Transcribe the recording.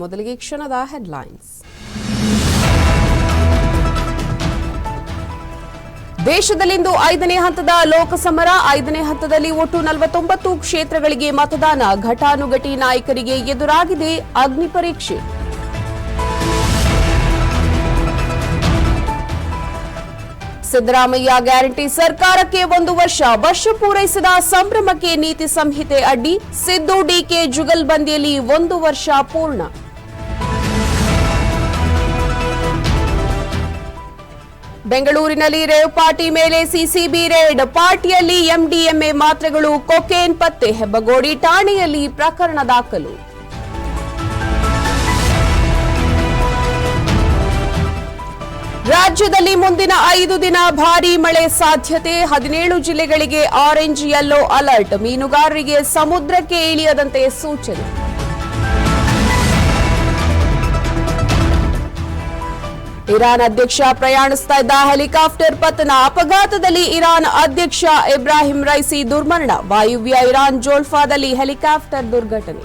ಮೊದಲಿಗೆ ಕ್ಷಣದ ಹೆಡ್ಲೈನ್ಸ್. ದೇಶದಲ್ಲಿಂದು ಐದನೇ ಹಂತದ ಲೋಕಸಮರ, ಐದನೇ ಹಂತದಲ್ಲಿ ಒಟ್ಟು ನಲವತ್ತೊಂಬತ್ತು ಕ್ಷೇತ್ರಗಳಿಗೆ ಮತದಾನ. ಘಟಾನುಘಟಿ ನಾಯಕರಿಗೆ ಎದುರಾಗಿದೆ ಅಗ್ನಿ ಪರೀಕ್ಷೆ. ಸಿದ್ದರಾಮಯ್ಯ ಗ್ಯಾರಂಟಿ ಸರ್ಕಾರಕ್ಕೆ ಒಂದು ವರ್ಷ. ವರ್ಷ ಪೂರೈಸಿದ ಸಂಭ್ರಮಕ್ಕೆ ನೀತಿ ಸಂಹಿತೆ ಅಡ್ಡಿ. ಸಿದ್ದು ಡಿಕೆ ಜುಗಲ್ಬಂದಿಯಲ್ಲಿ ಒಂದು ವರ್ಷ ಪೂರ್ಣ. ಬೆಂಗಳೂರಿನಲ್ಲಿ ರೇವ್ ಪಾರ್ಟಿ ಮೇಲೆ ಸಿಸಿಬಿ ರೇಡ್. ಪಾರ್ಟಿಯಲ್ಲಿ ಎಂಡಿಎಂಎ ಮಾತ್ರೆಗಳು, ಕೊಕೇನ್ ಪತ್ತೆ, ಹೆಬ್ಬಗೋಡಿ ಠಾಣೆಯಲ್ಲಿ ಪ್ರಕರಣ ದಾಖಲು. ರಾಜ್ಯದಲ್ಲಿ ಮುಂದಿನ ಐದು ದಿನ ಭಾರೀ ಮಳೆ ಸಾಧ್ಯತೆ. ಹದಿನೇಳು ಜಿಲ್ಲೆಗಳಿಗೆ ಆರೆಂಜ್ ಯೆಲ್ಲೋ ಅಲರ್ಟ್. ಮೀನುಗಾರರಿಗೆ ಸಮುದ್ರಕ್ಕೆ ಇಳಿಯದಂತೆ ಸೂಚನೆ. ಇರಾನ್ ಅಧ್ಯಕ್ಷ ಪ್ರಯಾಣಿಸ್ತಾ ಇದ್ದ ಹೆಲಿಕಾಪ್ಟರ್ ಪತನ ಅಪಘಾತದಲ್ಲಿ ಇರಾನ್ ಅಧ್ಯಕ್ಷ ಇಬ್ರಾಹಿಂ ರೈಸಿ ದುರ್ಮರಣ. ವಾಯುವ್ಯ ಇರಾನ್ ಜೋಲ್ಫಾದಲ್ಲಿ ಹೆಲಿಕಾಪ್ಟರ್ ದುರ್ಘಟನೆ.